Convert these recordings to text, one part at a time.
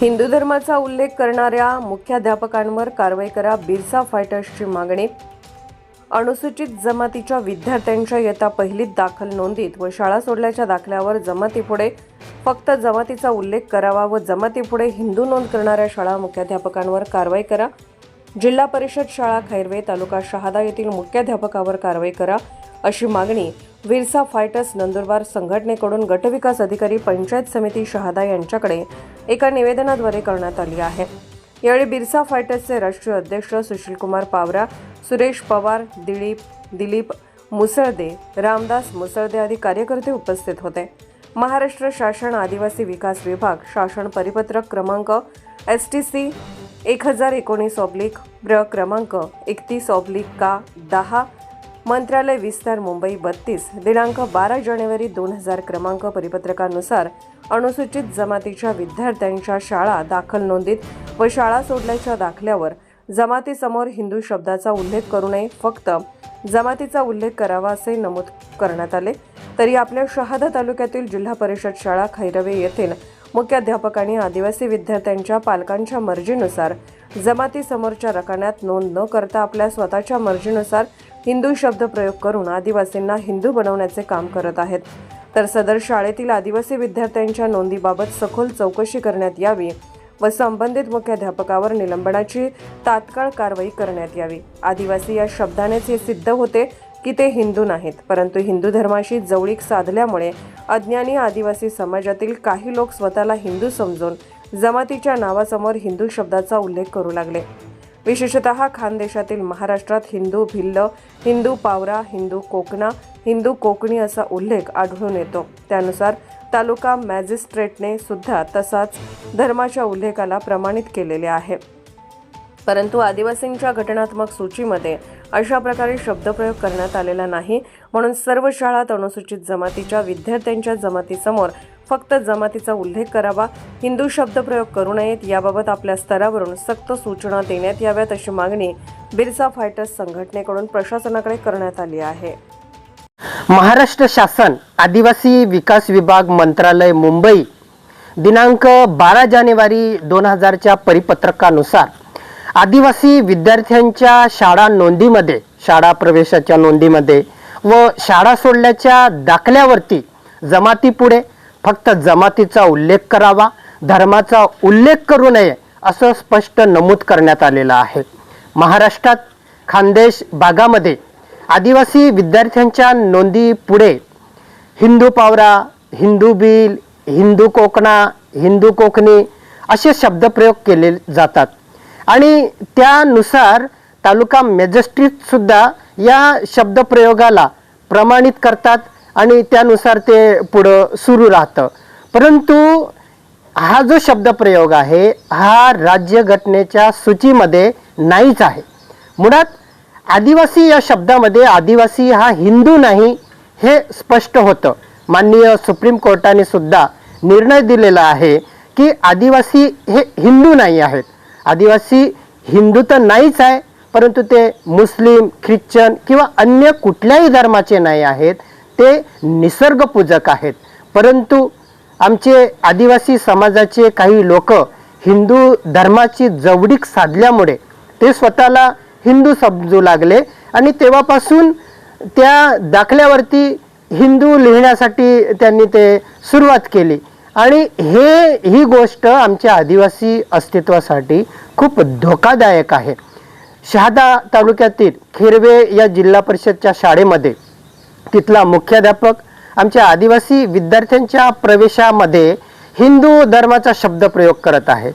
हिंदू धर्माचा उल्लेख करणाऱ्या मुख्याध्यापकांवर कारवाई करा बिरसा फायटर्सची मागणी. अनुसूचित जमातीच्या विद्यार्थ्यांच्या इयत्ता पहिलीत दाखल नोंदीत व शाळा सोडल्याच्या दाखल्यावर जमातीपुढे फक्त जमातीचा उल्लेख करावा व जमातीपुढे हिंदू नोंद करणाऱ्या शाळा मुख्याध्यापकांवर कारवाई करा. जिल्हा परिषद शाळा खैरवे तालुका शहादा येथील मुख्याध्यापकावर कारवाई करा. अशी मागणी विरसा फायटर्स नंदुरबार संघटनेकडून गटविकास अधिकारी पंचायत समिती शहादा यांच्याकडे एका निवेदनाद्वारे करण्यात आली आहे. यावेळी बिरसा फायटर्सचे राष्ट्रीय अध्यक्ष सुशीलकुमार पावरा सुरेश पवार दिलीप दिलीप मुसळदे रामदास मुसळदे आदी कार्यकर्ते उपस्थित होते. महाराष्ट्र शासन आदिवासी विकास विभाग शासन परिपत्रक क्रमांक एस टी सी एक हजार एकोणीस ऑब्लिक ब्र क्रमांक एकतीस ऑब्लिक का दहा मंत्रालय विस्तार मुंबई बत्तीस दिनांक बारा जानेवारी दोन हजार क्रमांक परिपत्रकानुसार अनुसूचित जमातीच्या विद्यार्थ्यांच्या शाळा दाखल नोंदीत व शाळा सोडल्याच्या दाखल्यावर जमातीसमोर हिंदू शब्दाचा उल्लेख करू नये. फक्त जमातीचा उल्लेख करावा असे नमूद करण्यात आले. तरी आपल्या शहादा तालुक्यातील जिल्हा परिषद शाळा खैरवे येथील मुख्याध्यापकांनी आदिवासी विद्यार्थ्यांच्या पालकांच्या मर्जीनुसार जमातीसमोरच्या रकान्यात नोंद न करता आपल्या स्वतःच्या मर्जीनुसार हिंदू शब्द प्रयोग करून आदिवासींना हिंदू बनवण्याचे काम करत आहेत. तर सदर शाळेतील आदिवासी विद्यार्थ्यांच्या नोंदीबाबत सखोल चौकशी करण्यात यावी व संबंधित मुख्याध्यापकावर निलंबनाची तात्काळ कारवाई करण्यात यावी. आदिवासी या शब्दानेच हे सिद्ध होते की ते हिंदू नाहीत. परंतु हिंदू धर्माशी जवळीक साधल्यामुळे अज्ञानी आदिवासी समाजातील काही लोक स्वतःला हिंदू समजून जमातीच्या नावासमोर हिंदू शब्दाचा उल्लेख करू लागले. विशेषतः खानदेशातील महाराष्ट्रात हिंदू भिल्ल हिंदू पावरा हिंदू कोकणा हिंदू कोकणी असा उल्लेख आढळून येतो. त्यानुसार तालुका मॅजिस्ट्रेटने सुद्धा तसाच धर्माच्या उल्लेखाला प्रमाणित केलेले आहे. परंतु आदिवासींच्या घटनात्मक सूचीमध्ये अशा प्रकारे शब्दप्रयोग करण्यात आलेला नाही. म्हणून सर्व शाळात अनुसूचित जमातीच्या विद्यार्थ्यांच्या जमातीसमोर फक्त जमातीचा उल्लेख करावा. हिंदू शब्दप्रयोग करू नयेत याबाबत आपल्या स्तरावरून सक्त सूचना देण्यात याव्यात अशी मागणी बिरसा फायटर्स संघटनेकडून प्रशासनाकडे करण्यात आली आहे. महाराष्ट्र शासन आदिवासी विकास विभाग मंत्रालय मुंबई दिनांक बारा जानेवारी दोन हजारच्या परिपत्रकानुसार आदिवासी विद्यार्थ्यांच्या शाळा नोंदीमध्ये शाळा प्रवेशाच्या नोंदीमध्ये व शाळा सोडल्याच्या दाखल्यावरती जमातीपुढे फक्त जमातीचा उल्लेख करावा धर्माचा उल्लेख करू नये असं स्पष्ट नमूद करण्यात आलेलं आहे. महाराष्ट्रात खानदेश भागामध्ये आदिवासी विद्यार्थ्यांच्या नोंदी पुढे हिंदू पावरा हिंदू बिल हिंदू कोकणा हिंदू कोकणी असे शब्दप्रयोग केले जातात. आणि त्यानुसार तालुका मॅजिस्ट्रेट सुद्धा या शब्दप्रयोगाला प्रमाणित करतात आणि त्यानुसार ते पुढं सुरू राहतं. परंतु हा जो शब्दप्रयोग आहे हा राज्यघटनेच्या सूचीमध्ये नाहीच आहे. मुळात आदिवासी या शब्दामध्ये आदिवासी हा हिंदू नाही हे स्पष्ट होतं. माननीय सुप्रीम कोर्टाने सुद्धा निर्णय दिलेला आहे की आदिवासी हे हिंदू नाही आहेत. आदिवासी हिंदू तर नाहीच आहे परंतु ते मुस्लिम ख्रिश्चन किंवा अन्य कुठल्याही धर्माचे नाही आहेत ते निसर्गपूजक आहेत. परंतु आमचे आदिवासी समाजाचे काही लोक हिंदू धर्माची जवडीक साधल्यामुळे ते स्वतःला हिंदू समजू लागले आणि तेव्हापासून त्या दाखल्यावरती हिंदू लिहिण्यासाठी त्यांनी ते सुरुवात केली. आणि हे ही गोष्ट आमच्या आदिवासी अस्तित्वासाठी खूप धोकादायक आहे. शहादा तालुक्यातील खिरवे या जिल्हा परिषदच्या शाळेमध्ये तिथला मुख्याध्यापक आमच्या आदिवासी विद्यार्थ्यांच्या प्रवेशामध्ये हिंदू धर्माचा शब्द प्रयोग करत आहे.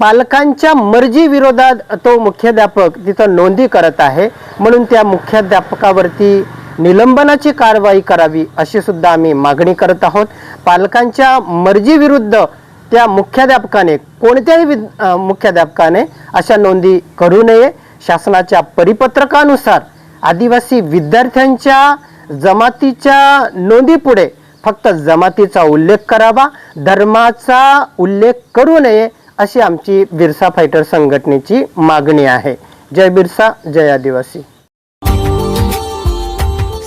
पालकांच्या मर्जी विरोधात तो मुख्याध्यापक तिथं नोंदी करत आहे. म्हणून त्या मुख्याध्यापकावरती निलंबनाची कारवाई करावी अशी सुद्धा आम्ही मागणी करत आहोत. पालकांच्या मर्जीविरुद्ध त्या मुख्याध्यापकाने कोणत्याही विद मुख्याध्यापकाने अशा नोंदी करू नये. शासनाच्या परिपत्रकानुसार आदिवासी विद्यार्थ्यांच्या जमातीच्या नोंदीपुढे फक्त जमातीचा उल्लेख करावा धर्माचा उल्लेख करू नये अशी आमची बिरसा फायटर संघटनेची मागणी आहे. जय बिरसा जय आदिवासी.